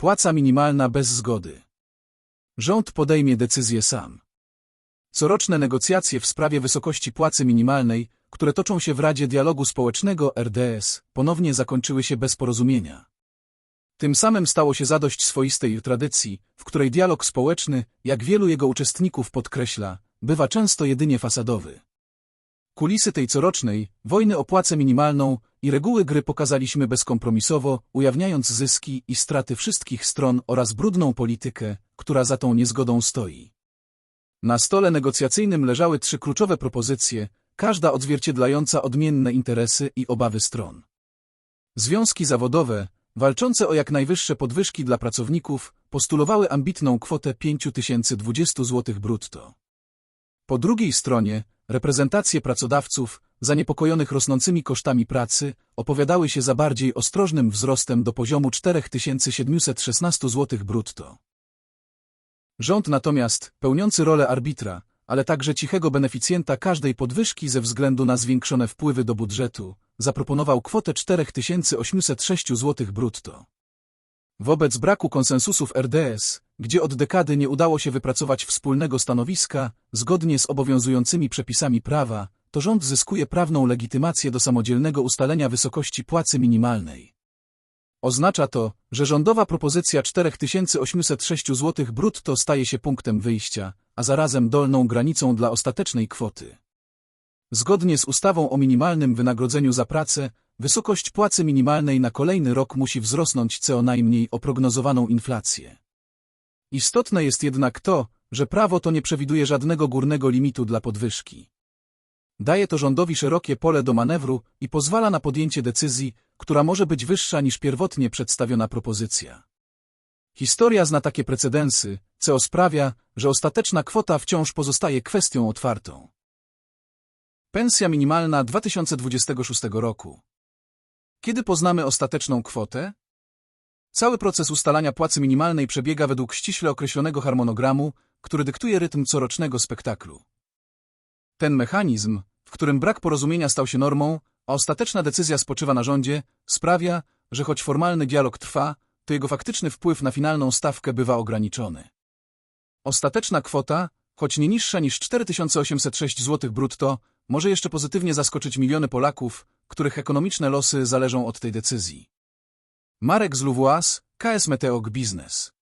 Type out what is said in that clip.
Płaca minimalna bez zgody. Rząd podejmie decyzję sam. Coroczne negocjacje w sprawie wysokości płacy minimalnej, które toczą się w Radzie Dialogu Społecznego RDS, ponownie zakończyły się bez porozumienia. Tym samym stało się zadość swoistej tradycji, w której dialog społeczny, jak wielu jego uczestników podkreśla, bywa często jedynie fasadowy. Kulisy tej corocznej, wojny o płacę minimalną i reguły gry pokazaliśmy bezkompromisowo, ujawniając zyski i straty wszystkich stron oraz brudną politykę, która za tą niezgodą stoi. Na stole negocjacyjnym leżały trzy kluczowe propozycje, każda odzwierciedlająca odmienne interesy i obawy stron. Związki zawodowe, walczące o jak najwyższe podwyżki dla pracowników, postulowały ambitną kwotę 5020 zł brutto. Po drugiej stronie, reprezentacje pracodawców, zaniepokojonych rosnącymi kosztami pracy, opowiadały się za bardziej ostrożnym wzrostem do poziomu 4716 zł brutto. Rząd natomiast, pełniący rolę arbitra, ale także cichego beneficjenta każdej podwyżki ze względu na zwiększone wpływy do budżetu, zaproponował kwotę 4806 zł brutto. Wobec braku konsensusu w RDS, gdzie od dekady nie udało się wypracować wspólnego stanowiska, zgodnie z obowiązującymi przepisami prawa, to rząd zyskuje prawną legitymację do samodzielnego ustalenia wysokości płacy minimalnej. Oznacza to, że rządowa propozycja 4806 zł brutto staje się punktem wyjścia, a zarazem dolną granicą dla ostatecznej kwoty. Zgodnie z ustawą o minimalnym wynagrodzeniu za pracę, wysokość płacy minimalnej na kolejny rok musi wzrosnąć co najmniej o prognozowaną inflację. Istotne jest jednak to, że prawo to nie przewiduje żadnego górnego limitu dla podwyżki. Daje to rządowi szerokie pole do manewru i pozwala na podjęcie decyzji, która może być wyższa niż pierwotnie przedstawiona propozycja. Historia zna takie precedensy, co sprawia, że ostateczna kwota wciąż pozostaje kwestią otwartą. Pensja minimalna 2026 roku. Kiedy poznamy ostateczną kwotę? Cały proces ustalania płacy minimalnej przebiega według ściśle określonego harmonogramu, który dyktuje rytm corocznego spektaklu. Ten mechanizm, w którym brak porozumienia stał się normą, a ostateczna decyzja spoczywa na rządzie, sprawia, że choć formalny dialog trwa, to jego faktyczny wpływ na finalną stawkę bywa ograniczony. Ostateczna kwota, choć nie niższa niż 4806 zł brutto, może jeszcze pozytywnie zaskoczyć miliony Polaków, których ekonomiczne losy zależą od tej decyzji. Marek z Louvois, KS Meteog Biznes